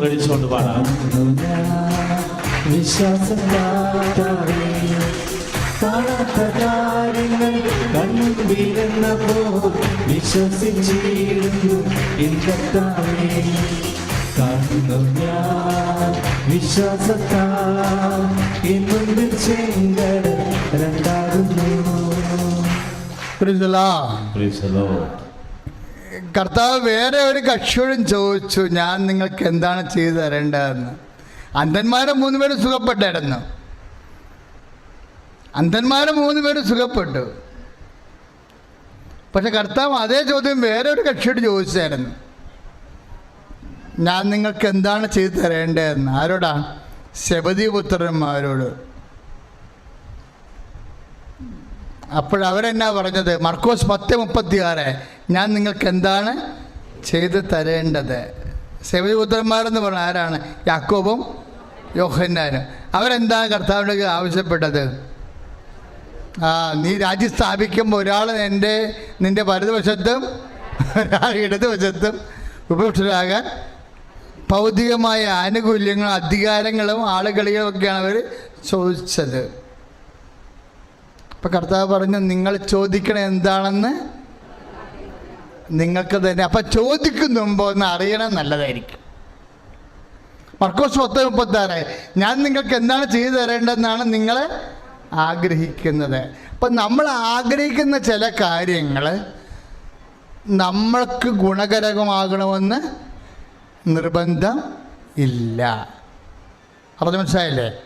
കഴിച്ചുകൊണ്ട് പാടാം. കാണാത്ത കാര്യങ്ങൾ കൺമുമ്പിലെന്നപ്പോൾ വിശ്വസിച്ചിരുന്നു ഇന്നത്താവേ കാണുന്നു ഞാൻ. വിശ്വാസത്താൽ എൻ മുന്നിൽ ചെങ്കടൽ കർത്താവ് വേറെ ഒരു കക്ഷിയോടും ചോദിച്ചു ഞാൻ നിങ്ങൾക്ക് എന്താണ് ചെയ്തു തരേണ്ടതെന്ന്? അന്ധന്മാരെ മൂന്നുപേരും പേര് സുഖപ്പെട്ടായിരുന്നു അന്ധന്മാരെ മൂന്നുപേരും പേര് സുഖപ്പെട്ടു. പക്ഷെ കർത്താവ് അതേ ചോദ്യം വേറെ ഒരു കക്ഷിയോട് ചോദിച്ചായിരുന്നു. ഞാൻ നിങ്ങൾക്ക് എന്താണ് ചെയ്തു തരേണ്ടതെന്ന്? ആരോടാ? ശബദി അപ്പോഴവരെന്നാ പറഞ്ഞത്? മർക്കോസ് പത്ത് മുപ്പത്തി ആറ് ഞാൻ നിങ്ങൾക്ക് എന്താണ് ചെയ്ത് തരേണ്ടത്? സെവതിപുത്രന്മാരെന്ന് പറഞ്ഞ ആരാണ്? യാക്കോബും യോഹന്നാനും. അവരെന്താണ് കർത്താവിനോട് ആവശ്യപ്പെട്ടത്? ആ നീ രാജ്യം സ്ഥാപിക്കുമ്പോൾ ഒരാൾ എന്റെ നിന്റെ വലതുവശത്തും ഒരാൾ ഇടതുവശത്തും ഉപപക്ഷരാകാൻ ഭൗതികമായ ആനുകൂല്യങ്ങളും അധികാരങ്ങളും ആളുകളികളും ഒക്കെയാണ് അവർ ചോദിച്ചത്. അപ്പം കർത്താവ് പറഞ്ഞു നിങ്ങൾ ചോദിക്കണ എന്താണെന്ന് നിങ്ങൾക്ക് തന്നെ. അപ്പം ചോദിക്കുന്ന മുമ്പ് ഒന്ന് അറിയണം നല്ലതായിരിക്കും. മർക്കോസ് പത്ത് മുപ്പത്താറ് ഞാൻ നിങ്ങൾക്ക് എന്താണ് ചെയ്തു തരേണ്ടതെന്നാണ് നിങ്ങൾ ആഗ്രഹിക്കുന്നത്. അപ്പം നമ്മൾ ആഗ്രഹിക്കുന്ന ചില കാര്യങ്ങൾ നമ്മൾക്ക് ഗുണകരമാകണമെന്ന് നിർബന്ധം ഇല്ല. പറഞ്ഞു മനസ്സിലായില്ലേ?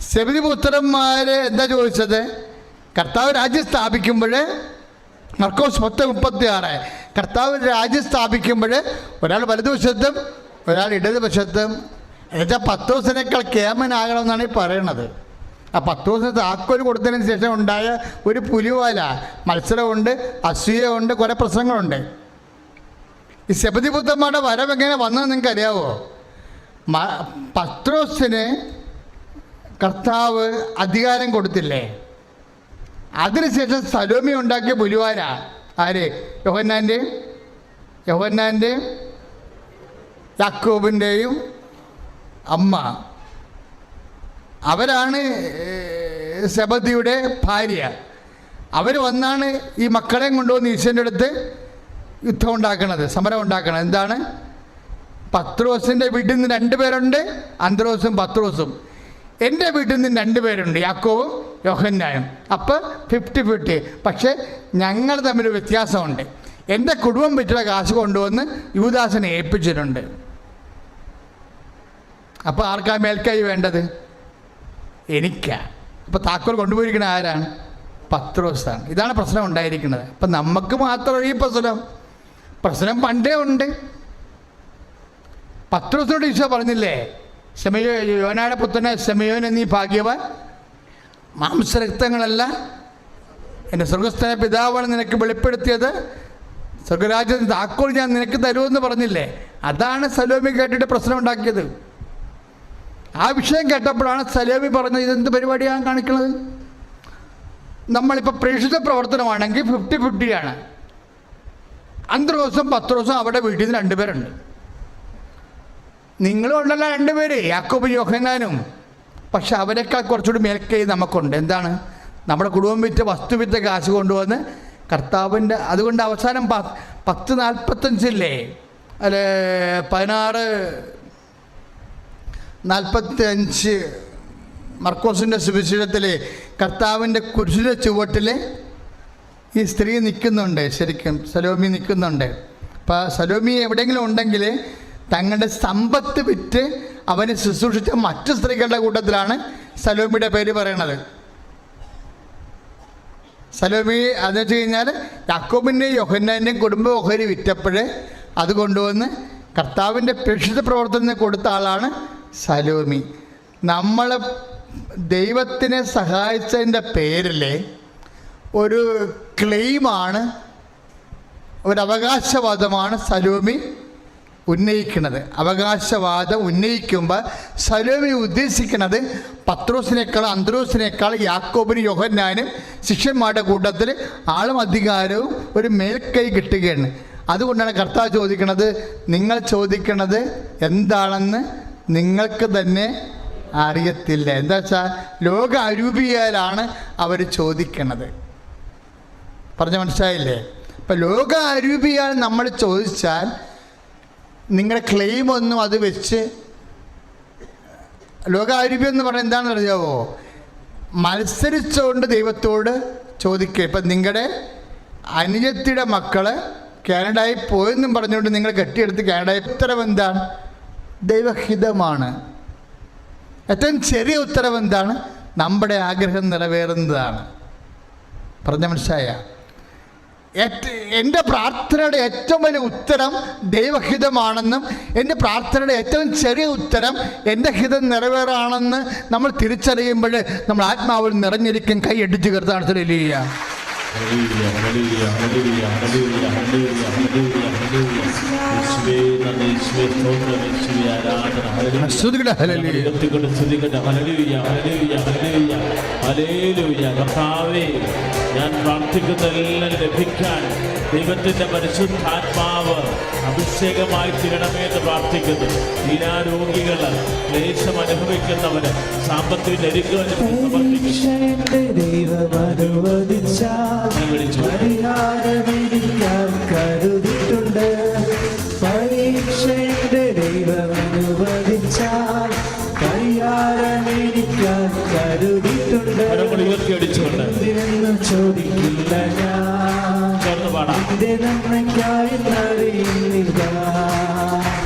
ശബരിപുത്രന്മാര് എന്താ ചോദിച്ചത്? കർത്താവ് രാജ്യം സ്ഥാപിക്കുമ്പോൾ മർക്കോസ് പത്ത് മുപ്പത്തി ആറ് കർത്താവ് രാജ്യം സ്ഥാപിക്കുമ്പോൾ ഒരാൾ വലതുവശത്തും ഒരാൾ ഇടതുവശത്തും. എന്നുവെച്ചാൽ പത്ത് ദിവസത്തിനേക്കാൾ കേമനാകണമെന്നാണ് ഈ പറയണത്. ആ പത്ത് ദിവസം താക്കോൽ കൊടുത്തതിന് ശേഷം ഉണ്ടായ ഒരു പുലിവാല. മത്സരമുണ്ട് അസൂയമുണ്ട് കുറേ പ്രശ്നങ്ങളുണ്ട്. ഈ ശബദിപുത്രന്മാരുടെ വരവെങ്ങനെ വന്നതെന്ന് നിങ്ങൾക്ക് അറിയാവോ പത്രോസിന് കർത്താവ് അധികാരം കൊടുത്തില്ലേ? അതിനുശേഷം സലോമി ഉണ്ടാക്കിയ പുലിവാര? ആര്? യോഹന്നാന്റെ യോഹന്നാന്റെ യാക്കോബിന്റെയും അമ്മ. അവരാണ് സബദിയുടെ ഭാര്യ. അവർ വന്നാണ് ഈ മക്കളെയും കൊണ്ടുവന്ന് ഈശ്വരന്റെ അടുത്ത് യുദ്ധം ഉണ്ടാക്കണത് സമരം ഉണ്ടാക്കണത്. എന്താണ്? പത്രോസിന്റെ വീട്ടിൽ നിന്ന് രണ്ട് പേരുണ്ട് അന്ത്രോസും പത്രോസും. എന്റെ വീട്ടിൽ നിന്ന് രണ്ടുപേരുണ്ട് യാക്കോവും യോഹന്നാനും. അപ്പോൾ ഫിഫ്റ്റി ഫിഫ്റ്റി പക്ഷേ ഞങ്ങൾ തമ്മിൽ വ്യത്യാസമുണ്ട്. എന്റെ കുടുംബം വിറ്റുള്ള കാശ് കൊണ്ടുവന്ന് യുവദാസനെ ഏൽപ്പിച്ചിട്ടുണ്ട്. അപ്പോൾ ആർക്കാ മേൽക്കൈ വേണ്ടത്? എനിക്കാ. അപ്പോൾ താക്കോൽ കൊണ്ടുപോയിരിക്കുന്ന ആരാണ്? പത്രോസാണ്. ഇതാണ് പ്രശ്നം ഉണ്ടായിരിക്കുന്നത്. അപ്പം നമുക്ക് മാത്രം ഈ പ്രശ്നം. പ്രശ്നം പണ്ടേ ഉണ്ട്. പത്രോസിനോട് ഈശോ പറഞ്ഞില്ലേ? ശമയോ യോനായുടെ പുത്രനെ സെമയോൻ എന്നീ ഭാഗ്യവാൻ. മാംസരക്തങ്ങളല്ല. എന്റെ സ്വർഗസ്ഥന പിതാവാണ് നിനക്ക് വെളിപ്പെടുത്തിയത്. സ്വർഗരാജ്യത്തിന് താക്കോൽ ഞാൻ നിനക്ക് തരുമെന്ന് പറഞ്ഞില്ലേ? അതാണ് സലോമി കേട്ടിട്ട് പ്രശ്നം ഉണ്ടാക്കിയത് ആ വിഷയം കേട്ടപ്പോഴാണ് സലോമി പറഞ്ഞത് ഇതെന്ത് പരിപാടിയാണ് കാണിക്കുന്നത് നമ്മളിപ്പോൾ പ്രേക്ഷിത പ്രവർത്തനമാണെങ്കിൽ ഫിഫ്റ്റി ഫിഫ്റ്റിയാണ് അഞ്ച് ദിവസം പത്ത് ദിവസം അവിടെ വീട്ടിൽ നിന്ന് രണ്ടുപേരുണ്ട്. നിങ്ങളും ഉണ്ടല്ലോ രണ്ടുപേര്. യാക്കോബ് യോഹനാനും പക്ഷെ അവരെക്കാൾ കുറച്ചുകൂടി മേൽക്കൈ നമുക്കുണ്ട്. എന്താണ്? നമ്മുടെ കുടുംബം വിറ്റ് വസ്തു വിറ്റ കാശ് കൊണ്ടുവന്ന് കർത്താവിന്റെ അതുകൊണ്ട് അവസാനം പ പത്ത് നാൽപ്പത്തഞ്ചില്ലേ? അല്ലെ പതിനാറ് നാൽപ്പത്തി അഞ്ച് മർക്കോസിന്റെ സുവിശേഷത്തിൽ കർത്താവിന്റെ കുരിശിന്റെ ചുവട്ടിൽ ഈ സ്ത്രീ നിൽക്കുന്നുണ്ട്. ശരിക്കും സലോമി നിൽക്കുന്നുണ്ട്. അപ്പോൾ സലോമി എവിടെയെങ്കിലും ഉണ്ടെങ്കിൽ തങ്ങളുടെ സമ്പത്ത് വിറ്റ് അവന് ശുശ്രൂഷിച്ച മറ്റു സ്ത്രീകളുടെ കൂട്ടത്തിലാണ് സലോമിയുടെ പേര് പറയണത്. സലോമി അതെന്ന് വെച്ച് കഴിഞ്ഞാൽ യാക്കോബിന്റെയും യോഹന്നാന്റെയും കുടുംബ ഓഹരി വിറ്റപ്പോൾ അത് കൊണ്ടുവന്ന് കർത്താവിന്റെ പ്രേക്ഷിത പ്രവർത്തനത്തിന് കൊടുത്ത ആളാണ് സലോമി. നമ്മൾ ദൈവത്തിനെ സഹായിച്ചതിന്റെ പേരിൽ ഒരു ക്ലെയിമാണ് ഒരു അവകാശവാദമാണ് സലോമി. ഉന്നയിക്കുന്നത് അവകാശവാദം ഉന്നയിക്കുമ്പോൾ സലോമി ഉദ്ദേശിക്കുന്നത് പത്രോസിനേക്കാൾ അന്ത്രോസിനേക്കാൾ യാക്കോബിനും യോഹന്നാനും ശിഷ്യന്മാരുടെ കൂട്ടത്തിൽ ആളും അധികാരവും ഒരു മേൽക്കൈ കിട്ടുകയാണ്. അതുകൊണ്ടാണ് കർത്താവ് ചോദിക്കുന്നത് നിങ്ങൾ ചോദിക്കുന്നത് എന്താണെന്ന് നിങ്ങൾക്ക് തന്നെ അറിയത്തില്ല. എന്താ വെച്ചാൽ ലോക അരൂപിയാലാണ് അവർ ചോദിക്കണത്. പറഞ്ഞ മനസ്സിലായില്ലേ? അപ്പം ലോക അരൂപിയാൽ നമ്മൾ ചോദിച്ചാൽ നിങ്ങളുടെ ക്ലെയിം ഒന്നും അത് വെച്ച്. ലോകാരോഗ്യം എന്ന് പറഞ്ഞാൽ എന്താണെന്ന് അറിയാവോ മത്സരിച്ചുകൊണ്ട് ദൈവത്തോട് ചോദിക്കുക. ഇപ്പം നിങ്ങളുടെ അനുജത്തിയുടെ മക്കൾ കാനഡയിൽ പോയെന്നും പറഞ്ഞുകൊണ്ട് നിങ്ങൾ കെട്ടിയെടുത്ത് കാനഡയിൽ. ഉത്തരവ് എന്താണ്? ദൈവഹിതമാണ്. ഏറ്റവും ചെറിയ ഉത്തരവ് എന്താണ്? നമ്മുടെ ആഗ്രഹം നിറവേറുന്നതാണ്. പറഞ്ഞ മനസ്സിലായ എന്റെ പ്രാർത്ഥനയുടെ ഏറ്റവും വലിയ ഉത്തരം ദൈവഹിതമാണെന്നും എന്റെ പ്രാർത്ഥനയുടെ ഏറ്റവും ചെറിയ ഉത്തരം എന്റെ ഹിതം നിറവേറാണെന്ന് നമ്മൾ തിരിച്ചറിയുമ്പോൾ നമ്മൾ ആത്മാവിൽ നിറഞ്ഞിരിക്കും കൈ അടിച്ച് കരുതാണത്തിലില്ല ഹല്ലേലൂയ, ഞാൻ പ്രാർത്ഥിക്കുന്നതെല്ലാം ലഭിക്കാൻ ദൈവത്തിന്റെ പരിശുദ്ധാത്മാവ് അഭിഷേകമായി തീരണമേ എന്ന് പ്രാർത്ഥിക്കുന്നു. തീരാരോഗികൾ ക്ലേശം അനുഭവിക്കുന്നവര് സാമ്പത്തിക വിളിച്ചു. കരുതിയിട്ടുണ്ട്. പരീക്ഷ ദൈവം അനുവദിച്ചാൽ പരിഹാരമെനിക്കാൻ കരുതിയിട്ടുണ്ട്. കരങ്ങൾ ഉയർത്തി അടിച്ചുകൊണ്ട് എന്തിനെന്ന് ചോദിക്കില്ല നന്മയ്ക്കായി അറിയുന്നില്ല.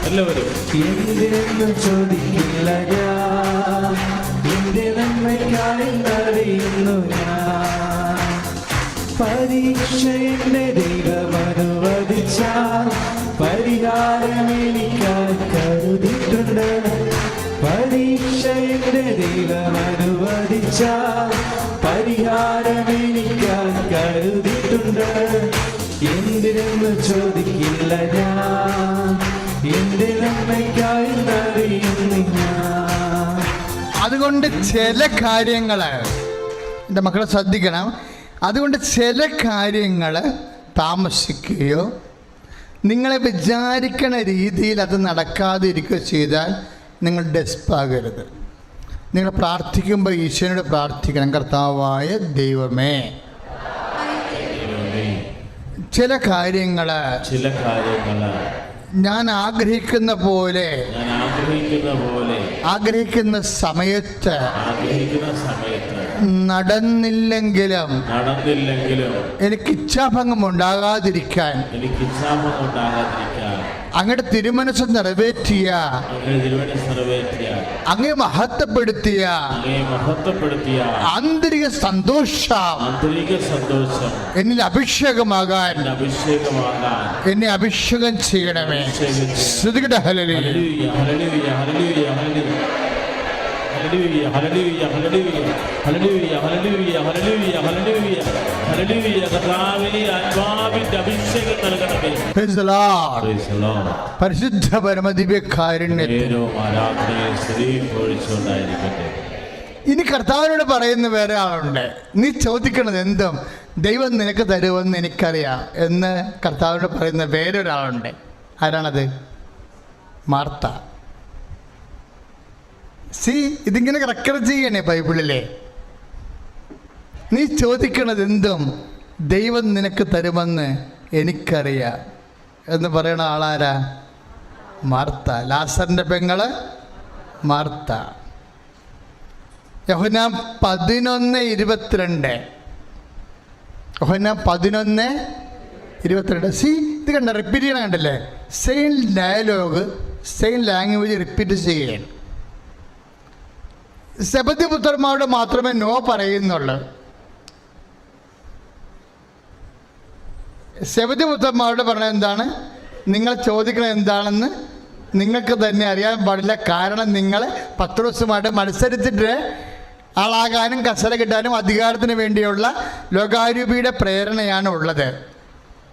എല്ലാവരും. എന്തിനെന്ന് ചോദിക്കില്ല ഞാൻ എന്റെ നന്മയ്ക്കായി അറിയുന്നു ഞാൻ. പരീക്ഷ എന്റെ ദൈവം അനുവദിച്ചാൽ പരിഹാരം എനിക്കായി കരുതിയിട്ടുണ്ട്. പരീക്ഷ എന്റെ ദൈവം അനുവദിച്ചാൽ പരിഹാരം എനിക്കായി കരുതിയിട്ടുണ്ട്. എന്തിനെന്ന് ചോദിക്കില്ല ഞാൻ? എന്റെ അതുകൊണ്ട് ചില കാര്യങ്ങൾ എന്റെ മക്കളെ ശ്രദ്ധിക്കണം. അതുകൊണ്ട് ചില കാര്യങ്ങൾ താമസിക്കുകയോ നിങ്ങളെ വിചാരിക്കണ രീതിയിൽ അത് നടക്കാതിരിക്കുകയോ ചെയ്താൽ നിങ്ങൾ ഡെസ്പാകരുത്. നിങ്ങൾ പ്രാർത്ഥിക്കുമ്പോൾ ഈശ്വരനോട് പ്രാർത്ഥിക്കണം. കർത്താവായ ദൈവമേ. ചില കാര്യങ്ങൾ ചില കാര്യങ്ങൾ ഞാൻ ആഗ്രഹിക്കുന്ന പോലെ ആഗ്രഹിക്കുന്ന പോലെ ആഗ്രഹിക്കുന്ന സമയത്ത് ആഗ്രഹിക്കുന്ന സമയത്ത് നടന്നില്ലെങ്കിലും നടന്നില്ലെങ്കിലും എനിക്ക് ഇച്ഛാഭംഗം ഉണ്ടാകാതിരിക്കാൻ എനിക്ക് ഇച്ഛാഭംഗം ഉണ്ടാകാതിരിക്കാൻ അങ്ങയുടെ തിരുമനസ് നിറവേറ്റിയ. അങ്ങ് മഹത്വപ്പെടുത്തിയ. മഹത്വപ്പെടുത്തിയ. ആന്തരിക സന്തോഷം. ആന്തരിക സന്തോഷം. എന്നിൽ അഭിഷേകമാകാൻ. അഭിഷേകമാകാൻ. എന്നെ അഭിഷേകം ചെയ്യണമേ. ശ്രുതികട ഹലലി ഹല്ലേലൂയ, hallelujah, hallelujah, hallelujah, hallelujah. Hallelujah, ഹല്ലേലൂയ, hallelujah, ഹല്ലേലൂയ. ഹല്ലേലൂയ. കർത്താവേ, ആത്മാവിന്റെ അഭിഷേകം നൽകണമേ Praise the Lord. Praise the Lord. പരിശുദ്ധ പരമദിവ്യകാരുണ്യത്തിൽ പൊഴിച്ചുകൊണ്ടായിരിക്കട്ടെ ഇനി കർത്താവിനോട് പറയുന്ന വേറെ ആളുണ്ട് നീ ചോദിക്കണത് എന്തും ദൈവം നിനക്ക് തരുമെന്ന് എനിക്കറിയാം എന്ന് കർത്താവിനോട് പറയുന്ന വേറെ ഒരാളുണ്ട് ആരാണത് മാർത്ത സി ഇതിങ്ങനെ റെക്കോർഡ് ചെയ്യണേ ബൈബിളിലെ. നീ ചോദിക്കണത് എന്തും ദൈവം നിനക്ക് തരുമെന്ന് എനിക്കറിയാം. എന്ന് പറയണ ആളാരാ? മാർത്ത. ലാസറിന്റെ പെങ്ങൾ മാർത്ത. യഹുന പതിനൊന്ന് ഇരുപത്തിരണ്ട്. യഹുന പതിനൊന്ന് ഇരുപത്തിരണ്ട്. സി ഇത് കണ്ട റിപ്പീറ്റ് ചെയ്യണം കണ്ടല്ലേ? Same dialogue same language repeat ചെയ്യുകയാണ് സെബദ്യ പുത്രന്മാരുടെ മാത്രമേ നോ പറയുന്നുള്ളൂ. സെബദ്യ പുത്രന്മാരുടെ പറഞ്ഞത് എന്താണ്? നിങ്ങൾ ചോദിക്കുന്നത് എന്താണെന്ന് നിങ്ങൾക്ക് തന്നെ അറിയാൻ പാടില്ല. കാരണം നിങ്ങൾ പത്ത് ദിവസമായിട്ട് മത്സരിച്ചിട്ട് ആളാകാനും കസര കിട്ടാനും അധികാരത്തിന് വേണ്ടിയുള്ള ലോകാരൂപിയുടെ പ്രേരണയാണ് ഉള്ളത്.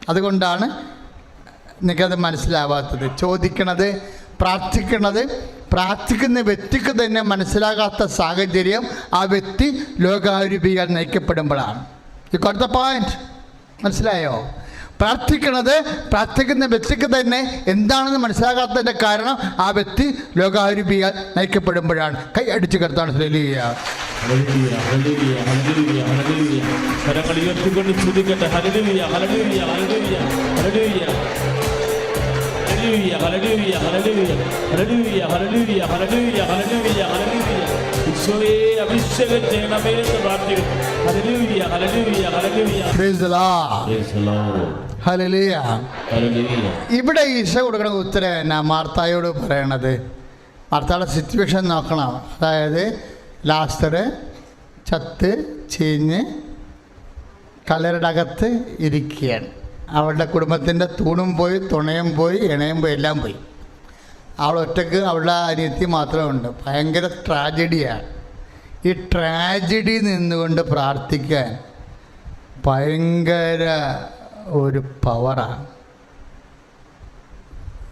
അതുകൊണ്ടാണ് നിങ്ങൾക്കത് മനസ്സിലാവാത്തത്. ചോദിക്കണത് പ്രാർത്ഥിക്കണത് പ്രാർത്ഥിക്കുന്ന വ്യക്തിക്ക് തന്നെ മനസ്സിലാകാത്ത സാഹചര്യം ആ വ്യക്തി ലോകാരൂപികൾ നയിക്കപ്പെടുമ്പോഴാണ്. ഈ കൊടുത്ത പോയിന്റ് മനസ്സിലായോ? പ്രാർത്ഥിക്കണത് പ്രാർത്ഥിക്കുന്ന വ്യക്തിക്ക് തന്നെ എന്താണെന്ന് മനസ്സിലാകാത്തതിന്റെ കാരണം ആ വ്യക്തി ലോകാരൂപിയാൽ നയിക്കപ്പെടുമ്പോഴാണ്. കൈ അടിച്ചു കിടത്താണ് ശ്രീലീയ ഉയർത്തിക്കൊണ്ട്. ഹല്ലേലൂയ, hallelujah, hallelujah, hallelujah, hallelujah, hallelujah, hallelujah, hallelujah. ഈശോയെ അഭിഷേകം ചെയ്യണമേ എന്ന് പ്രാർത്ഥിക്കുന്നു ഹല്ലേലൂയ, ഹല്ലേലൂയ, ഹല്ലേലൂയ. Praise the Lord. Hallelujah. ഹല്ലേലൂയ. ഇവിടെ ഈശോ കൊടുക്കുന്ന ഉത്തരം എന്നാ മാർത്തായോട് പറയണത് മാർത്തായുടെ സിറ്റുവേഷൻ നോക്കണം അതായത് ലാസ്റ്റർ ചത്ത് ചീഞ്ഞ് കലരുടെ അകത്ത് ഇരിക്കുകയാണ് അവളുടെ കുടുംബത്തിന്റെ തൂണും പോയി തുണയും പോയി ഇണയും പോയി എല്ലാം പോയി. അവൾ ഒറ്റയ്ക്ക് അവളുടെ അനിയത്തി മാത്രമേ ഉണ്ട് ഭയങ്കര ട്രാജഡിയാണ്. ഈ ട്രാജഡി നിന്നുകൊണ്ട് പ്രാർത്ഥിക്കാൻ ഭയങ്കര ഒരു പവറാണ്.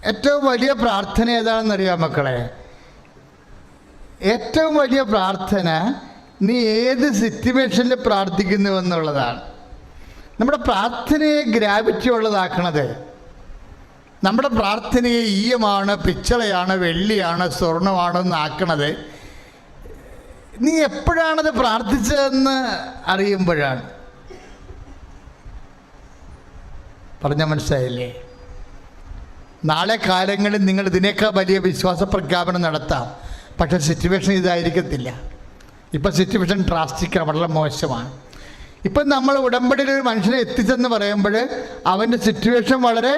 ഏറ്റവും വലിയ പ്രാർത്ഥന ഏതാണെന്നറിയാം മക്കളെ? ഏറ്റവും വലിയ പ്രാർത്ഥന നീ ഏത് സിറ്റുവേഷനിൽ പ്രാർത്ഥിക്കുന്നു എന്നുള്ളതാണ് നമ്മുടെ പ്രാർത്ഥനയെ ഗ്രാവിറ്റി ഉള്ളതാക്കണത്. നമ്മുടെ പ്രാർത്ഥനയെ ഈയമാണ് പിച്ചളയാണ് വെള്ളിയാണ് സ്വർണമാണെന്ന് ആക്കണത്. നീ എപ്പോഴാണത് പ്രാർത്ഥിച്ചതെന്ന് അറിയുമ്പോഴാണ്. പറഞ്ഞ മനസ്സിലായില്ലേ? നാളെ കാലങ്ങളിൽ നിങ്ങൾ ഇതിനേക്കാൾ വലിയ വിശ്വാസ പ്രഖ്യാപനം നടത്താം. പക്ഷേ സിറ്റുവേഷൻ ഇതായിരിക്കത്തില്ല. ഇപ്പം സിറ്റുവേഷൻ ഡ്രാസ്റ്റിക്കാണ് വളരെ മോശമാണ്. ഇപ്പം നമ്മൾ ഉടമ്പടിയിൽ ഒരു മനുഷ്യനെ എത്തിച്ചെന്ന് പറയുമ്പോൾ അവന്റെ സിറ്റുവേഷൻ വളരെ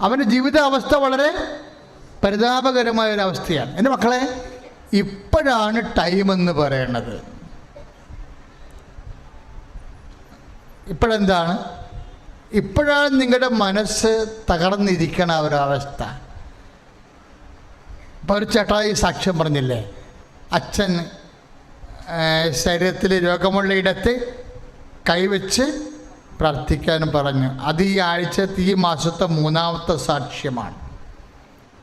അവന്റെ ജീവിതാവസ്ഥ വളരെ പരിതാപകരമായ ഒരു അവസ്ഥയാണ്. എന്റെ മക്കളെ ഇപ്പോഴാണ് ടൈം എന്ന് പറയണത്. ഇപ്പോഴെന്താണ്? ഇപ്പോഴാണ് നിങ്ങളുടെ മനസ്സ് തകർന്നിരിക്കണ ഒരവസ്ഥ ഇപ്പോൾ ഒരു ചേട്ടായി സാക്ഷ്യം പറഞ്ഞില്ലേ? അച്ഛൻ ശരീരത്തിൽ രോഗമുള്ള ഇടത്ത് കൈവച്ച് പ്രാർത്ഥിക്കാൻ പറഞ്ഞു. അത് ഈ ആഴ്ചത്തെ ഈ മാസത്തെ മൂന്നാമത്തെ സാക്ഷ്യമാണ്.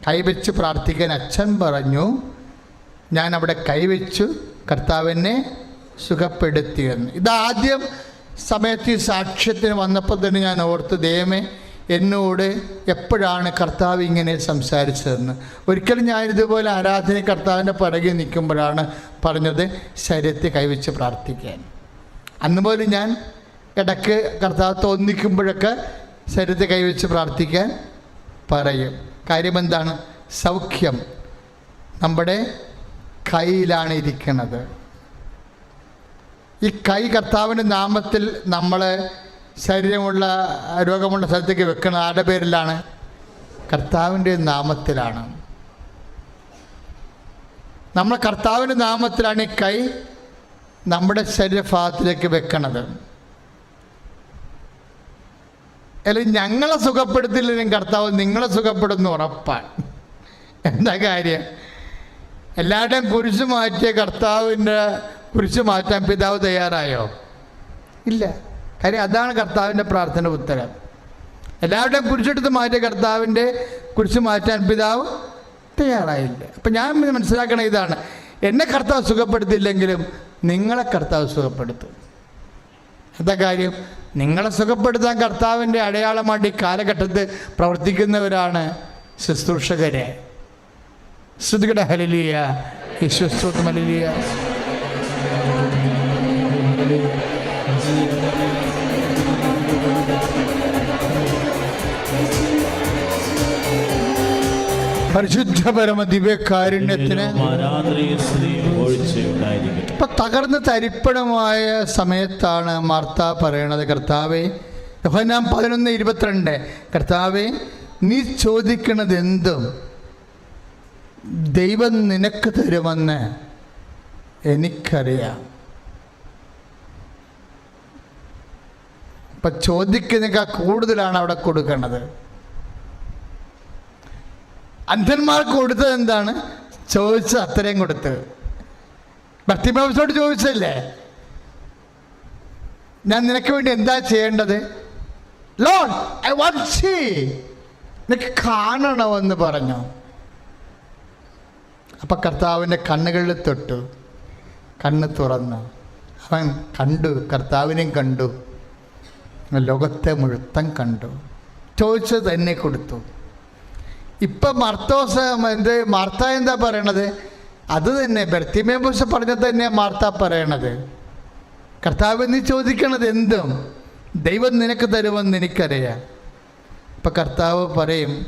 കൈവച്ച് പ്രാർത്ഥിക്കാൻ അച്ഛൻ പറഞ്ഞു ഞാൻ അവിടെ കൈവച്ചു കർത്താവിനെ സുഖപ്പെടുത്തിയെന്ന് ഇതാദ്യം സമയത്ത് ഈ സാക്ഷ്യത്തിന് വന്നപ്പോൾ തന്നെ ഞാൻ ഓർത്ത് ദൈവമേ എന്നോട് എപ്പോഴാണ് കർത്താവ് ഇങ്ങനെ സംസാരിച്ചതെന്ന്? ഒരിക്കലും ഞാൻ ഇതുപോലെ ആരാധന കർത്താവിന്റെ പിറകെ നിൽക്കുമ്പോഴാണ് പറഞ്ഞത് ശരീരത്തെ കൈവച്ച് പ്രാർത്ഥിക്കാൻ. അന്ന് പോലും ഞാൻ ഇടയ്ക്ക് കർത്താവ് തോന്നിക്കുമ്പോഴൊക്കെ ശരീരത്തെ കൈവച്ച് പ്രാർത്ഥിക്കാൻ പറയും. കാര്യം എന്താണ്? സൗഖ്യം നമ്മുടെ കയ്യിലാണ് ഇരിക്കുന്നത്. ഈ കൈ കർത്താവിന്റെ നാമത്തിൽ നമ്മൾ ശരീരമുള്ള രോഗമുള്ള സ്ഥലത്തേക്ക് വെക്കുന്നത് ആരുടെ പേരിലാണ്? കർത്താവിന്റെ നാമത്തിലാണ്. നമ്മൾ കർത്താവിന്റെ നാമത്തിലാണ് ഈ കൈ നമ്മുടെ ശരീരഭാഗത്തിലേക്ക് വെക്കണത്. അല്ലെങ്കിൽ ഞങ്ങളെ സുഖപ്പെടുത്തില്ലെങ്കിലും കർത്താവ് നിങ്ങളെ സുഖപ്പെടുന്നു ഉറപ്പാണ്. എന്താ കാര്യം? എല്ലാവരുടെയും കുരിശ് മാറ്റിയ കർത്താവിന്റെ കുരിശ് മാറ്റാൻ പിതാവ് തയ്യാറായോ? ഇല്ല. കാര്യം അതാണ് കർത്താവിന്റെ പ്രാർത്ഥന ഉത്തരം. എല്ലാവരുടെയും കുരിശെടുത്ത് മാറ്റിയ കർത്താവിന്റെ കുരിശ് മാറ്റാൻ പിതാവ് തയ്യാറായില്ല. അപ്പം ഞാൻ മനസ്സിലാക്കണ ഇതാണ്. എന്നെ കർത്താവ് സുഖപ്പെടുത്തിയില്ലെങ്കിലും നിങ്ങളെ കർത്താവ് സുഖപ്പെടുത്തും. എന്താ കാര്യം? നിങ്ങളെ സുഖപ്പെടുത്താൻ കർത്താവിന്റെ അടയാളമായിട്ട് ഈ കാലഘട്ടത്തിൽ പ്രവർത്തിക്കുന്നവരാണ് ശുശ്രൂഷകരെ. ശ്രുതികട ഹലിലിയ ഈശ്വസ്തോത്രം ഹലിലിയ പരിശുദ്ധ പരമ ദിവ്യകാരുണ്യത്തിന് ഇപ്പൊ തകർന്ന് തരിപ്പണമായ സമയത്താണ് മാർത്ത പറയണത്. കർത്താവെ യോഹന്നാൻ പതിനൊന്ന് ഇരുപത്തിരണ്ട്. കർത്താവെ നീ ചോദിക്കണത് എന്തും ദൈവം നിനക്ക് തരുമെന്ന് എനിക്കറിയാം. ഇപ്പം ചോദിക്കുന്നതിനേക്കാൾ കൂടുതലാണ് അവിടെ കൊടുക്കേണ്ടത് അന്ധന്മാർക്ക് കൊടുത്തത് എന്താണ്? ചോദിച്ചത് അത്രയും കൊടുത്തത് ഭക്തിമാവസോട് ചോദിച്ചല്ലേ ഞാൻ നിനക്ക് വേണ്ടി എന്താ ചെയ്യേണ്ടത്? ലോൺ ഐ വാണ്ട് സീ നിനക്ക് കാണണമെന്ന് പറഞ്ഞു. അപ്പം കർത്താവിന്റെ കണ്ണുകളിൽ തൊട്ടു. കണ്ണ് തുറന്നു. അവൻ കണ്ടു. കർത്താവിനെയും കണ്ടു. ലോകത്തെ മുഴുത്തം കണ്ടു. ചോദിച്ചത് തന്നെ കൊടുത്തു. ഇപ്പം മർത്തോസ് എന്ത് മാർത്ത എന്താ പറയണത്? അത് തന്നെ ബർത്തിമേബുസ് പറഞ്ഞത് തന്നെ മാർത്ത പറയണത്. കർത്താവ് നീ ചോദിക്കണത് എന്തും? ദൈവം നിനക്ക് തരുമെന്ന് എനിക്കറിയാം. ഇപ്പൊ കർത്താവ് പറയും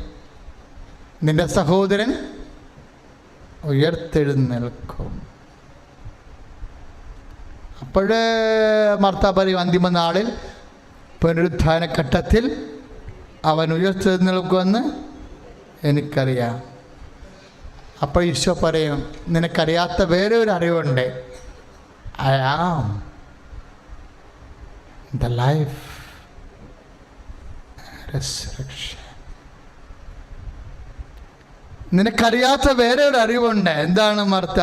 നിന്റെ സഹോദരൻ ഉയർത്തെഴുന്നേൽക്കും. അപ്പോഴേ മർത്ത പറയും അന്തിമ നാളിൽ പുനരുത്ഥാന ഘട്ടത്തിൽ അവൻ ഉയർത്തെഴുന്നേൽക്കുമെന്ന് എനിക്കറിയാം. അപ്പോൾ ഈശോ പറയും നിനക്കറിയാത്ത വേറെ ഒരു അറിവുണ്ട് I am the life resurrection നിനക്കറിയാത്ത വേറെ ഒരു അറിവുണ്ട്. എന്താണ് മർത്ത?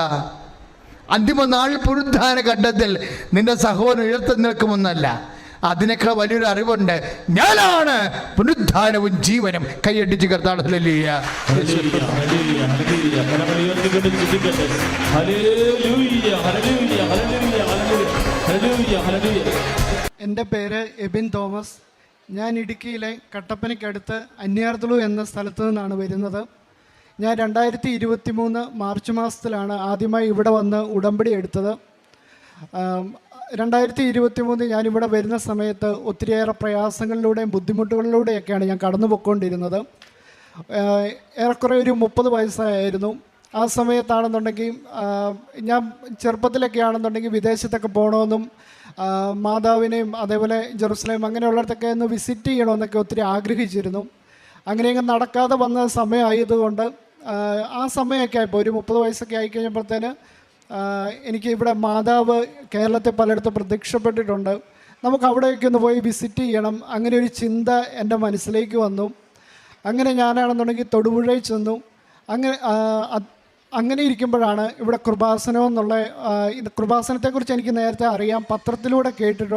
അന്തിമ നാൾ പുരുദ്ധാന ഘട്ടത്തിൽ നിന്റെ സഹോദരൻ ഉയർത്തി നിൽക്കുമെന്നല്ല അതിനേക്കാൾ വലിയൊരു അറിവുണ്ട്. ഞാനാണ് പുനരുദ്ധാനവും ജീവനും. കൈയടിച്ച് കർത്താടത്തിലല്ല. എന്റെ പേര് എബിൻ തോമസ്. ഞാൻ ഇടുക്കിയിലെ കട്ടപ്പനയ്ക്കടുത്ത് അന്യാർത്തുളു എന്ന സ്ഥലത്തു നിന്നാണ് വരുന്നത്. ഞാൻ രണ്ടായിരത്തി ഇരുപത്തി മൂന്ന് മാർച്ച് മാസത്തിലാണ് ആദ്യമായി ഇവിടെ വന്ന് ഉടമ്പടി എടുത്തത്. രണ്ടായിരത്തി ഇരുപത്തി മൂന്ന് ഞാനിവിടെ വരുന്ന സമയത്ത് ഒത്തിരിയേറെ പ്രയാസങ്ങളിലൂടെയും ബുദ്ധിമുട്ടുകളിലൂടെയൊക്കെയാണ് ഞാൻ കടന്നു പോയിക്കൊണ്ടിരുന്നത് ഏറെക്കുറെ ഒരു മുപ്പത് വയസ്സായിരുന്നു. ആ സമയത്താണെന്നുണ്ടെങ്കിൽ ഞാൻ ചെറുപ്പത്തിലൊക്കെ ആണെന്നുണ്ടെങ്കിൽ വിദേശത്തൊക്കെ പോകണമെന്നും മാതാവിനെയും അതേപോലെ ജെറുസലേം അങ്ങനെയുള്ളിടത്തൊക്കെ ഒന്ന് വിസിറ്റ് ചെയ്യണമെന്നൊക്കെ ഒത്തിരി ആഗ്രഹിച്ചിരുന്നു. അങ്ങനെയൊക്കെ നടക്കാതെ വന്ന സമയമായതുകൊണ്ട് ആ, സമയമൊക്കെ ആയപ്പോൾ ഒരു മുപ്പത് വയസ്സൊക്കെ ആയിക്കഴിഞ്ഞപ്പോഴത്തേന് എനിക്ക് ഇവിടെ മാതാവ് കേരളത്തെ പലയിടത്തും പ്രത്യക്ഷപ്പെട്ടിട്ടുണ്ട്. നമുക്ക് അവിടെയൊക്കെ ഒന്ന് പോയി വിസിറ്റ് ചെയ്യണം. അങ്ങനെ ഒരു ചിന്ത എന്റെ മനസ്സിലേക്ക് വന്നു. അങ്ങനെ ഞാനാണെന്നുണ്ടെങ്കിൽ തൊടുപുഴയിൽ ചെന്നു. അങ്ങനെ അങ്ങനെ ഇരിക്കുമ്പോഴാണ് ഇവിടെ കൃപാസനം എന്നുള്ള ഇത് കൃപാസനത്തെക്കുറിച്ച് എനിക്ക് നേരത്തെ അറിയാം. പത്രത്തിലൂടെ കേട്ടിട്ട്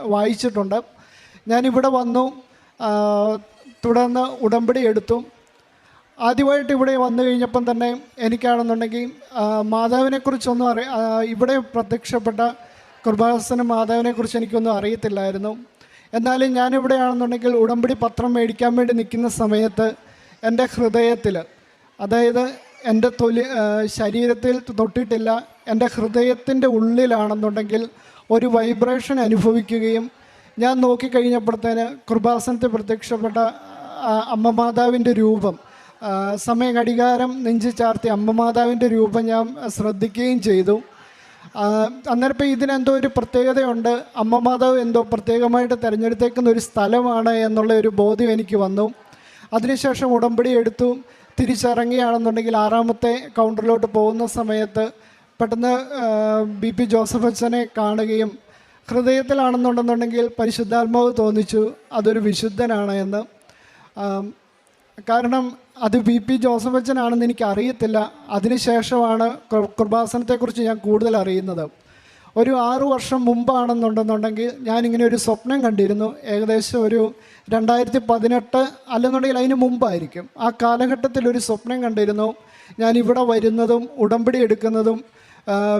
വായിച്ചിട്ടുണ്ട്. ഞാനിവിടെ വന്നു. തുടർന്ന് ഉടമ്പടി എടുത്തു. ആദ്യമായിട്ട് ഇവിടെ വന്നു കഴിഞ്ഞപ്പം തന്നെ എനിക്കാണെന്നുണ്ടെങ്കിൽ മാതാവിനെക്കുറിച്ചൊന്നും അറി ഇവിടെ പ്രത്യക്ഷപ്പെട്ട കൃപാസന മാതാവിനെക്കുറിച്ച് എനിക്കൊന്നും അറിയത്തില്ലായിരുന്നു. എന്നാലും ഞാനിവിടെയാണെന്നുണ്ടെങ്കിൽ ഉടമ്പടി പത്രം മേടിക്കാൻ വേണ്ടി നിൽക്കുന്ന സമയത്ത് എന്റെ ഹൃദയത്തിൽ അതായത് എന്റെ തൊലി ശരീരത്തിൽ തൊട്ടിട്ടില്ല എന്റെ ഹൃദയത്തിന്റെ ഉള്ളിലാണെന്നുണ്ടെങ്കിൽ ഒരു വൈബ്രേഷൻ അനുഭവിക്കുകയും ഞാൻ നോക്കിക്കഴിഞ്ഞപ്പോഴത്തേന് കൃപാസനത്തിൽ പ്രത്യക്ഷപ്പെട്ട അമ്മമാതാവിന്റെ അമ്മ മാതാവിന്റെ രൂപം സമയ ഘടികാരം നെഞ്ചു ചാർത്തി അമ്മമാതാവിന്റെ രൂപം ഞാൻ ശ്രദ്ധിക്കുകയും ചെയ്തു. അന്നേരം ഇപ്പം ഇതിനെന്തോ ഒരു പ്രത്യേകതയുണ്ട്. അമ്മമാതാവ് എന്തോ പ്രത്യേകമായിട്ട് തിരഞ്ഞെടുത്തേക്കുന്ന ഒരു സ്ഥലമാണ് എന്നുള്ള ഒരു ബോധ്യം എനിക്ക് വന്നു. അതിനുശേഷം ഉടമ്പടി എടുത്തു. തിരിച്ചിറങ്ങിയാണെന്നുണ്ടെങ്കിൽ ആറാമത്തെ കൗണ്ടറിലോട്ട് പോകുന്ന സമയത്ത് പെട്ടെന്ന് ബി പി ജോസഫ് അച്ഛനെ കാണുകയും ഹൃദയത്തിലാണെന്നുണ്ടെന്നുണ്ടെങ്കിൽ പരിശുദ്ധാത്മാവ് തോന്നിച്ചു. അതൊരു വിശുദ്ധനാണ് എന്ന്. കാരണം അത് ബി പി ജോസഫ് അച്ഛനാണെന്ന് എനിക്ക് അറിയത്തില്ല അതിനുശേഷമാണ് കൃപാസനത്തെക്കുറിച്ച് ഞാൻ കൂടുതൽ അറിയുന്നത്. ഒരു ആറു വർഷം മുമ്പാണെന്നുണ്ടെന്നുണ്ടെങ്കിൽ ഞാനിങ്ങനെ ഒരു സ്വപ്നം കണ്ടിരുന്നു. ഏകദേശം ഒരു രണ്ടായിരത്തി പതിനെട്ട് അല്ലെന്നുണ്ടെങ്കിൽ അതിന് മുമ്പായിരിക്കും. ആ കാലഘട്ടത്തിൽ ഒരു സ്വപ്നം കണ്ടിരുന്നു. ഞാൻ ഇവിടെ വരുന്നതും ഉടമ്പടി എടുക്കുന്നതും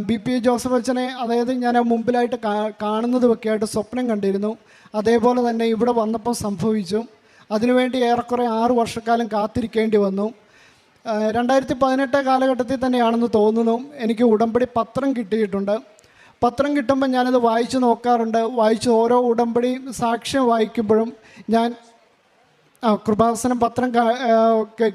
ബി പി ജോസഫ് അച്ഛനെ അതായത് ഞാൻ ആ മുമ്പിലായിട്ട് കാണുന്നതുമൊക്കെ ആയിട്ട് സ്വപ്നം കണ്ടിരുന്നു. അതേപോലെ തന്നെ ഇവിടെ വന്നപ്പോൾ സംഭവിച്ചു. അതിനുവേണ്ടി ഏറെക്കുറെ ആറ് വർഷക്കാലം കാത്തിരിക്കേണ്ടി വന്നു. രണ്ടായിരത്തി പതിനെട്ട് കാലഘട്ടത്തിൽ തന്നെയാണെന്ന് തോന്നുന്നു. എനിക്ക് ഉടമ്പടി പത്രം കിട്ടിയിട്ടുണ്ട്. പത്രം കിട്ടുമ്പോൾ ഞാനത് വായിച്ചു നോക്കാറുണ്ട്. വായിച്ച് ഓരോ ഉടമ്പടി സാക്ഷ്യം വായിക്കുമ്പോഴും ഞാൻ ആ കൃപാസനം പത്രം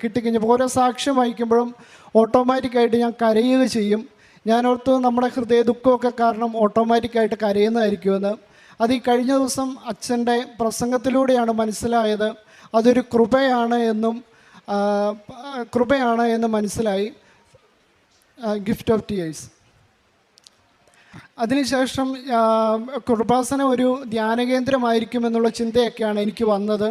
കിട്ടിക്കഴിഞ്ഞപ്പോൾ ഓരോ സാക്ഷ്യം വായിക്കുമ്പോഴും ഓട്ടോമാറ്റിക്കായിട്ട് ഞാൻ കരയുക ചെയ്യും. ഞാൻ നമ്മുടെ ഹൃദയ ദുഃഖമൊക്കെ കാരണം ഓട്ടോമാറ്റിക്കായിട്ട് കരയുന്നതായിരിക്കുമെന്ന്. അത് ഈ കഴിഞ്ഞ ദിവസം അച്ഛന്റെ പ്രസംഗത്തിലൂടെയാണ് മനസ്സിലായത്. അതൊരു കൃപയാണ് എന്നും കൃപയാണ് എന്ന് മനസ്സിലായി. ഗിഫ്റ്റ് ഓഫ് ടിയേഴ്സ് അതിനുശേഷം കൃപാസനം ഒരു ധ്യാന കേന്ദ്രമായിരിക്കും എന്നുള്ള ചിന്തയൊക്കെയാണ് എനിക്ക് വന്നത്.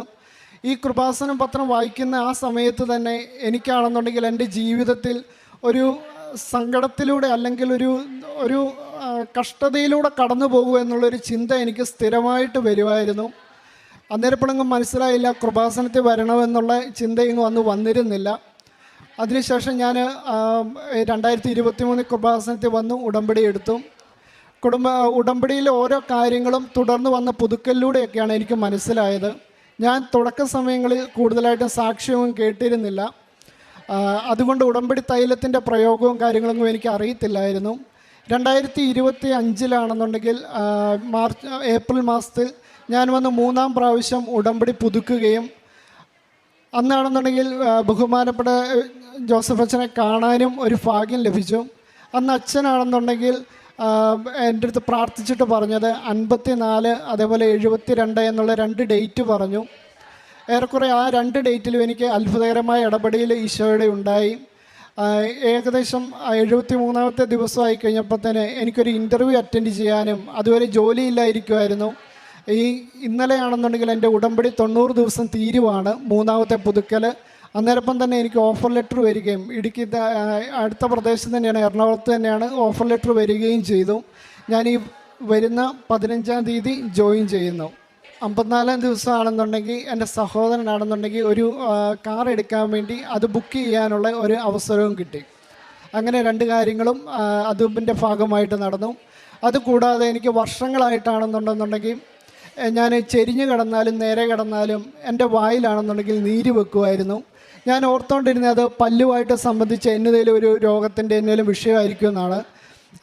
ഈ കൃപാസനം പത്രം വായിക്കുന്ന ആ സമയത്ത് തന്നെ എനിക്കാണെന്നുണ്ടെങ്കിൽ എന്റെ ജീവിതത്തിൽ ഒരു സങ്കടത്തിലൂടെ അല്ലെങ്കിൽ ഒരു ഒരു കഷ്ടതയിലൂടെ കടന്നു പോകുക എന്നുള്ളൊരു ചിന്ത എനിക്ക് സ്ഥിരമായിട്ട് വരുമായിരുന്നു. അന്നേരപ്പോഴെങ്കിലും മനസ്സിലായില്ല കൃപാസനത്തിൽ വരണമെന്നുള്ള ചിന്തയൊന്നും അന്ന് വന്നിരുന്നില്ല. അതിനുശേഷം ഞാൻ രണ്ടായിരത്തി ഇരുപത്തി മൂന്നിൽ കൃപാസനത്തിൽ വന്നു ഉടമ്പടി എടുത്തു. കുടുംബ ഉടമ്പടിയിലെ ഓരോ കാര്യങ്ങളും തുടർന്ന് വന്ന പുതുക്കലിലൂടെയൊക്കെയാണ് എനിക്ക് മനസ്സിലായത്. ഞാൻ തുടക്ക സമയങ്ങളിൽ കൂടുതലായിട്ടും സാക്ഷ്യവും കേട്ടിരുന്നില്ല. അതുകൊണ്ട് ഉടമ്പടി തൈലത്തിന്റെ പ്രയോഗവും കാര്യങ്ങളൊന്നും എനിക്ക് അറിയത്തില്ലായിരുന്നു. രണ്ടായിരത്തി ഇരുപത്തി അഞ്ചിലാണെന്നുണ്ടെങ്കിൽ മാർച്ച് ഏപ്രിൽ മാസത്തിൽ ഞാൻ വന്ന് മൂന്നാം പ്രാവശ്യം ഉടമ്പടി പുതുക്കുകയും അന്നാണെന്നുണ്ടെങ്കിൽ ബഹുമാനപ്പെട്ട ജോസഫ് അച്ഛനെ കാണാനും ഒരു ഭാഗ്യം ലഭിച്ചു. അന്ന് അച്ഛനാണെന്നുണ്ടെങ്കിൽ എന്റെ അടുത്ത് പ്രാർത്ഥിച്ചിട്ട് പറഞ്ഞത് അൻപത്തി നാല് അതേപോലെ എഴുപത്തി രണ്ട് എന്നുള്ള രണ്ട് ഡേറ്റ് പറഞ്ഞു. ഏറെക്കുറെ ആ രണ്ട് ഡേറ്റിലും എനിക്ക് അത്ഭുതകരമായ ഇടപെടൽ ഈശോയുടെ ഉണ്ടായി. ഏകദേശം എഴുപത്തി മൂന്നാമത്തെ ദിവസമായി കഴിഞ്ഞപ്പോൾ തന്നെ എനിക്കൊരു ഇന്റർവ്യൂ അറ്റൻഡ് ചെയ്യാനും അതുവരെ ജോലിയില്ലായിരിക്കുമായിരുന്നു. ഈ ഇന്നലെയാണെന്നുണ്ടെങ്കിൽ എന്റെ ഉടമ്പടി തൊണ്ണൂറ് ദിവസം തീരുവാണ് മൂന്നാമത്തെ പുതുക്കൽ അന്നേരപ്പം തന്നെ എനിക്ക് ഓഫർ ലെറ്റർ വരികയും ഇടുക്കി അടുത്ത പ്രദേശത്ത് തന്നെയാണ് എറണാകുളത്ത് തന്നെയാണ് ഓഫർ ലെറ്റർ വരികയും ചെയ്തു. ഞാൻ ഈ വരുന്ന പതിനഞ്ചാം തീയതി ജോയിൻ ചെയ്യുന്നു. അമ്പത്തിനാലാം ദിവസമാണെന്നുണ്ടെങ്കിൽ എന്റെ സഹോദരനാണെന്നുണ്ടെങ്കിൽ ഒരു കാർ എടുക്കാൻ വേണ്ടി അത് ബുക്ക് ചെയ്യാനുള്ള ഒരു അവസരവും കിട്ടി. അങ്ങനെ രണ്ട് കാര്യങ്ങളും അതിന്റെ ഭാഗമായിട്ട് നടന്നു. അതുകൂടാതെ എനിക്ക് വർഷങ്ങളായിട്ടാണെന്നുണ്ടെന്നുണ്ടെങ്കിൽ ഞാൻ ചെരിഞ്ഞ് കിടന്നാലും നേരെ കിടന്നാലും എന്റെ വായിലാണെന്നുണ്ടെങ്കിൽ നീര് വെക്കുമായിരുന്നു. ഞാൻ ഓർത്തുകൊണ്ടിരുന്നത് പല്ലുമായിട്ട് സംബന്ധിച്ച് എന്നതേലും ഒരു രോഗത്തിന്റെ എന്നേലും വിഷയമായിരിക്കും എന്നാണ്.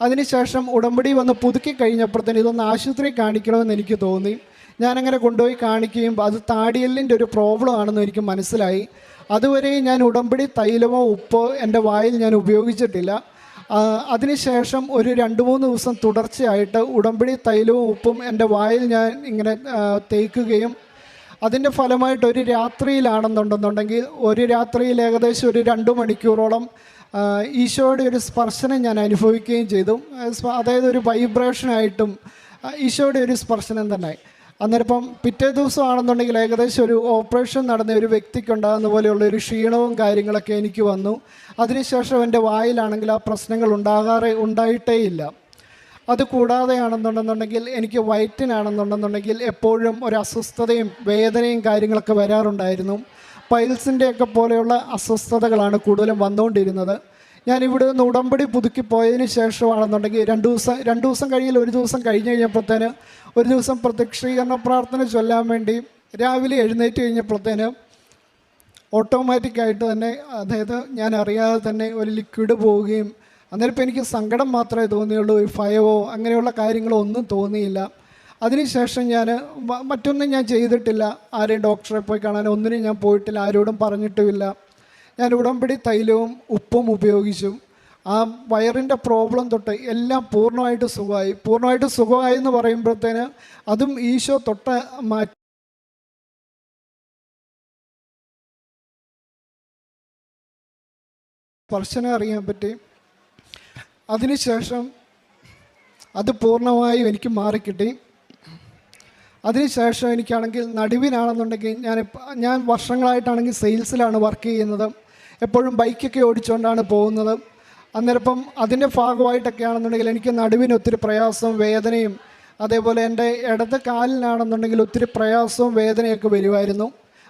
അതിനുശേഷം ഉടമ്പടി വന്ന് പുതുക്കി കഴിഞ്ഞപ്പോഴത്തേന് ഇതൊന്ന് ആശുപത്രി കാണിക്കണമെന്ന് എനിക്ക് തോന്നി. ഞാനങ്ങനെ കൊണ്ടുപോയി കാണിക്കുകയും അത് താടിയലിന്റെ ഒരു പ്രോബ്ലം ആണെന്ന് എനിക്ക് മനസ്സിലായി. അതുവരെ ഞാൻ ഉടമ്പടി തൈലമോ ഉപ്പോ എന്റെ വായിൽ ഞാൻ ഉപയോഗിച്ചിട്ടില്ല. അതിനുശേഷം ഒരു രണ്ട് മൂന്ന് ദിവസം തുടർച്ചയായിട്ട് ഉടമ്പടി തൈലവും ഉപ്പും എന്റെ വായിൽ ഞാൻ ഇങ്ങനെ തേക്കുകയും അതിന്റെ ഫലമായിട്ട് ഒരു രാത്രിയിലാണെന്നുണ്ടെന്നുണ്ടെങ്കിൽ ഒരു രാത്രിയിൽ ഏകദേശം ഒരു രണ്ട് മണിക്കൂറോളം ഈശോയുടെ ഒരു സ്പർശനം ഞാൻ അനുഭവിക്കുകയും ചെയ്തു. അതായത് ഒരു വൈബ്രേഷനായിട്ടും ഈശോയുടെ ഒരു സ്പർശനം തന്നെ അന്നേരം ഇപ്പം പിറ്റേ ദിവസമാണെന്നുണ്ടെങ്കിൽ ഏകദേശം ഒരു ഓപ്പറേഷൻ നടന്ന ഒരു വ്യക്തിക്ക് ഉണ്ടാകുന്ന പോലെയുള്ള ഒരു ക്ഷീണവും കാര്യങ്ങളൊക്കെ എനിക്ക് വന്നു. അതിനുശേഷം എന്റെ വായിലാണെങ്കിൽ ആ പ്രശ്നങ്ങൾ ഉണ്ടാകാറേ ഉണ്ടായിട്ടേ ഇല്ല അത് കൂടാതെയാണെന്നുണ്ടെന്നുണ്ടെങ്കിൽ എനിക്ക് വയറ്റിനാണെന്നുണ്ടെന്നുണ്ടെങ്കിൽ എപ്പോഴും ഒരു അസ്വസ്ഥതയും വേദനയും കാര്യങ്ങളൊക്കെ വരാറുണ്ടായിരുന്നു. പൈൽസിന്റെയൊക്കെ പോലെയുള്ള അസ്വസ്ഥതകളാണ് കൂടുതലും വന്നുകൊണ്ടിരുന്നത്. ഞാൻ ഇവിടെ നിന്ന് ഉടമ്പടി പുതുക്കി പോയതിന് ശേഷമാണെന്നുണ്ടെങ്കിൽ രണ്ട് ദിവസം രണ്ട് ദിവസം കഴിയില്ല ഒരു ദിവസം കഴിഞ്ഞ് കഴിഞ്ഞപ്പോഴത്തേന് ഒരു ദിവസം പ്രത്യക്ഷീകരണ പ്രാർത്ഥന ചൊല്ലാൻ വേണ്ടി രാവിലെ എഴുന്നേറ്റ് കഴിഞ്ഞപ്പോഴത്തേന് ഓട്ടോമാറ്റിക്കായിട്ട് തന്നെ അതായത് ഞാൻ അറിയാതെ തന്നെ ഒരു ലിക്വിഡ് പോവുകയും അന്നേരം ഇപ്പോൾ എനിക്ക് സങ്കടം മാത്രമേ തോന്നിയുള്ളൂ ഒരു ഭയമോ അങ്ങനെയുള്ള കാര്യങ്ങളോ ഒന്നും തോന്നിയില്ല അതിനുശേഷം ഞാൻ മറ്റൊന്നും ഞാൻ ചെയ്തിട്ടില്ല. ആരെയും ഡോക്ടറെ പോയി കാണാൻ ഒന്നിനും ഞാൻ പോയിട്ടില്ല ആരോടും പറഞ്ഞിട്ടുമില്ല. ഞാൻ ഉടമ്പടി തൈലവും ഉപ്പും ഉപയോഗിച്ചും ആ വയറിന്റെ പ്രോബ്ലം തൊട്ട് എല്ലാം പൂർണമായിട്ട് സുഖമായി. പൂർണമായിട്ട് സുഖമായി എന്ന് പറയുമ്പോഴത്തേന് അതും ഈശോ തൊട്ട് മാറ്റി സ്പർശനം അറിയാൻ പറ്റി. അതിനുശേഷം അത് പൂർണമായും എനിക്ക് മാറിക്കിട്ടി. അതിനുശേഷം എനിക്കാണെങ്കിൽ നടുവിനാണെന്നുണ്ടെങ്കിൽ ഞാൻ ഞാൻ വർഷങ്ങളായിട്ടാണെങ്കിൽ സെയിൽസിലാണ് വർക്ക് ചെയ്യുന്നത്. എപ്പോഴും ബൈക്കൊക്കെ ഓടിച്ചുകൊണ്ടാണ് പോകുന്നത്. അന്നേരപ്പം അതിന്റെ ഭാഗമായിട്ടൊക്കെയാണെന്നുണ്ടെങ്കിൽ എനിക്ക് നടുവിന് ഒത്തിരി പ്രയാസവും വേദനയും അതേപോലെ എന്റെ ഇടത് കാലിനാണെന്നുണ്ടെങ്കിൽ ഒത്തിരി പ്രയാസവും വേദനയൊക്കെ വരുമായിരുന്നു.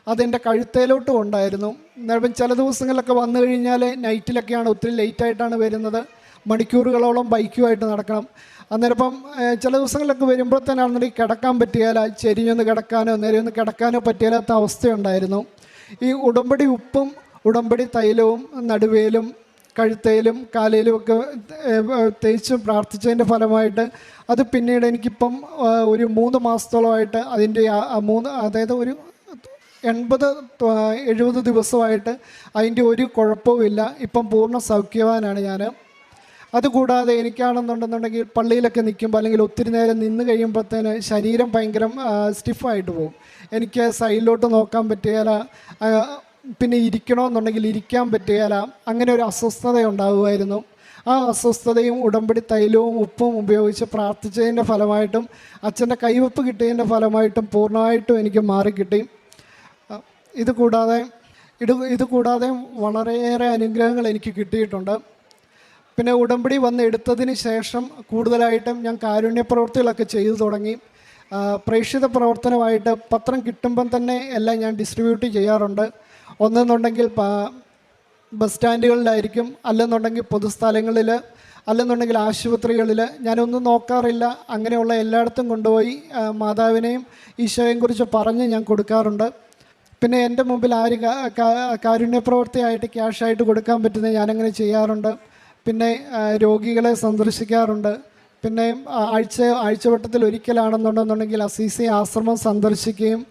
അതെന്റെ കഴുത്തേലോട്ടും ഉണ്ടായിരുന്നു. അന്നേരം ചില ദിവസങ്ങളിലൊക്കെ വന്നു കഴിഞ്ഞാൽ നൈറ്റിലൊക്കെയാണ് ഒത്തിരി ലേറ്റായിട്ടാണ് വരുന്നത്. മണിക്കൂറുകളോളം ബൈക്കുമായിട്ട് നടക്കണം. അന്നേരം ചില ദിവസങ്ങളിലൊക്കെ വരുമ്പോഴത്തേനാണെന്നുണ്ടെങ്കിൽ കിടക്കാൻ പറ്റിയാല ചെരിഞ്ഞൊന്ന് കിടക്കാനോ നേരെ ഒന്ന് കിടക്കാനോ പറ്റിയാലാത്ത അവസ്ഥയുണ്ടായിരുന്നു. ഈ ഉടമ്പടി ഉപ്പും ഉടമ്പടി തൈലവും നടുവേലും കഴുത്തേലും കാലയിലും ഒക്കെ തേച്ച് പ്രാർത്ഥിച്ചതിന്റെ ഫലമായിട്ട് അത് പിന്നീട് എനിക്കിപ്പം ഒരു മൂന്ന് മാസത്തോളമായിട്ട് അതിന്റെ മൂന്ന് അതായത് ഒരു എൺപത് എഴുപത് ദിവസമായിട്ട് അതിന്റെ ഒരു കുഴപ്പവുമില്ല ഇപ്പം പൂർണ സൗഖ്യവാനാണ് ഞാൻ. അതുകൂടാതെ എനിക്കാണെന്നുണ്ടെന്നുണ്ടെങ്കിൽ പള്ളിയിലൊക്കെ നിൽക്കുമ്പോൾ അല്ലെങ്കിൽ ഒത്തിരി നേരം നിന്ന് കഴിയുമ്പോഴത്തേന് ശരീരം ഭയങ്കര സ്റ്റിഫായിട്ട് പോകും. എനിക്ക് സൈഡിലോട്ട് നോക്കാൻ പറ്റിയാല ആ, പിന്നെ ഇരിക്കണമെന്നുണ്ടെങ്കിൽ ഇരിക്കാൻ പറ്റുകയില്ല. അങ്ങനെ ഒരു അസ്വസ്ഥത ഉണ്ടാകുമായിരുന്നു ആ അസ്വസ്ഥതയും ഉടമ്പടി തൈലവും ഉപ്പും ഉപയോഗിച്ച് പ്രാർത്ഥിച്ചതിന്റെ ഫലമായിട്ടും അച്ഛന്റെ കൈവപ്പ് കിട്ടിയതിന്റെ ഫലമായിട്ടും പൂർണമായിട്ടും എനിക്ക് മാറിക്കിട്ടി. ഇതുകൂടാതെ ഇത് ഇത് വളരെയേറെ അനുഗ്രഹങ്ങൾ എനിക്ക് കിട്ടിയിട്ടുണ്ട്. പിന്നെ ഉടമ്പടി വന്ന് എടുത്തതിന് ശേഷം കൂടുതലായിട്ടും ഞാൻ കാരുണ്യ പ്രവൃത്തികളൊക്കെ ചെയ്തു തുടങ്ങി. പ്രേക്ഷിത പ്രവർത്തനമായിട്ട് പത്രം കിട്ടുമ്പം തന്നെ എല്ലാം ഞാൻ ഡിസ്ട്രിബ്യൂട്ട് ചെയ്യാറുണ്ട്. ഒന്നെന്നുണ്ടെങ്കിൽ ബസ് സ്റ്റാൻഡുകളിലായിരിക്കും. അല്ലെന്നുണ്ടെങ്കിൽ പൊതുസ്ഥലങ്ങളിൽ അല്ലെന്നുണ്ടെങ്കിൽ ആശുപത്രികളിൽ ഞാനൊന്നും നോക്കാറില്ല. അങ്ങനെയുള്ള എല്ലായിടത്തും കൊണ്ടുപോയി മാതാവിനെയും ഈശോയെയും കുറിച്ച് പറഞ്ഞ് ഞാൻ കൊടുക്കാറുണ്ട്. പിന്നെ എന്റെ മുമ്പിൽ ആര് കാരുണ്യപ്രവൃത്തിയായിട്ട് ക്യാഷായിട്ട് കൊടുക്കാൻ പറ്റുന്നത് ഞാനങ്ങനെ ചെയ്യാറുണ്ട്. പിന്നെ രോഗികളെ സന്ദർശിക്കാറുണ്ട്. പിന്നെ ആഴ്ച ആഴ്ചവട്ടത്തിൽ ഒരിക്കലാണെന്നുണ്ടെന്നുണ്ടെങ്കിൽ അസീസി ആശ്രമം സന്ദർശിക്കുകയും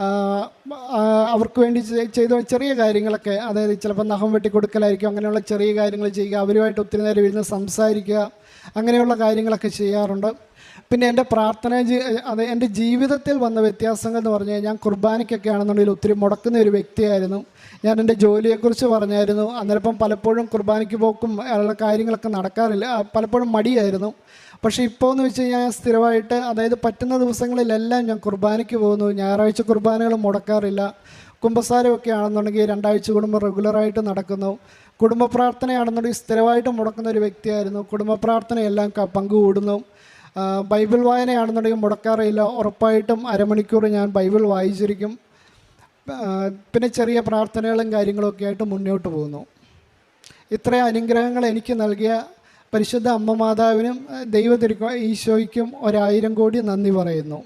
അവർക്ക് വേണ്ടി ചെയ്ത ചെറിയ കാര്യങ്ങളൊക്കെ അതായത് ചിലപ്പോൾ നഖം വെട്ടിക്കൊടുക്കലായിരിക്കും അങ്ങനെയുള്ള ചെറിയ കാര്യങ്ങൾ ചെയ്യുക അവരുമായിട്ട് ഒത്തിരി നേരം ഇരുന്ന് സംസാരിക്കുക അങ്ങനെയുള്ള കാര്യങ്ങളൊക്കെ ചെയ്യാറുണ്ട്. പിന്നെ എന്റെ പ്രാർത്ഥന അത് എന്റെ ജീവിതത്തിൽ വന്ന വ്യത്യാസങ്ങൾ എന്ന് പറഞ്ഞു കഴിഞ്ഞാൽ ഞാൻ കുർബാനയ്ക്കൊക്കെ ആണെന്നുണ്ടെങ്കിൽ ഒത്തിരി മുടക്കുന്ന ഒരു വ്യക്തിയായിരുന്നു. ഞാൻ എന്റെ ജോലിയെക്കുറിച്ച് പറഞ്ഞായിരുന്നു. അന്നേരപ്പം പലപ്പോഴും കുർബാനയ്ക്ക് പോക്കും ഉള്ള കാര്യങ്ങളൊക്കെ നടക്കാറില്ല. പലപ്പോഴും മടിയായിരുന്നു. പക്ഷേ ഇപ്പോൾ എന്ന് വെച്ച് കഴിഞ്ഞാൽ സ്ഥിരമായിട്ട് അതായത് പറ്റുന്ന ദിവസങ്ങളിലെല്ലാം ഞാൻ കുർബാനയ്ക്ക് പോകുന്നു. ഞായറാഴ്ച കുർബാനകൾ മുടക്കാറില്ല. കുമ്പസാരമൊക്കെ ആണെന്നുണ്ടെങ്കിൽ രണ്ടാഴ്ച കുടുംബം റെഗുലറായിട്ട് നടക്കുന്നു. കുടുംബ പ്രാർത്ഥനയാണെന്നുണ്ടെങ്കിൽ സ്ഥിരമായിട്ട് മുടക്കുന്ന ഒരു വ്യക്തിയായിരുന്നു. കുടുംബ പ്രാർത്ഥനയെല്ലാം പങ്കുകൂടുന്നു. ബൈബിൾ വായനയാണെന്നുണ്ടെങ്കിൽ മുടക്കാറില്ല. ഉറപ്പായിട്ടും അരമണിക്കൂർ ഞാൻ ബൈബിൾ വായിച്ചിരിക്കും. പിന്നെ ചെറിയ പ്രാർത്ഥനകളും കാര്യങ്ങളൊക്കെ ആയിട്ട് മുന്നോട്ട് പോകുന്നു. ഇത്രയും അനുഗ്രഹങ്ങൾ എനിക്ക് നൽകിയ പരിശുദ്ധ അമ്മ മാതാവിനും ദൈവ തിരുക്കോ ഈശോയ്ക്കും ഒരായിരം കോടി നന്ദി പറയുന്നു.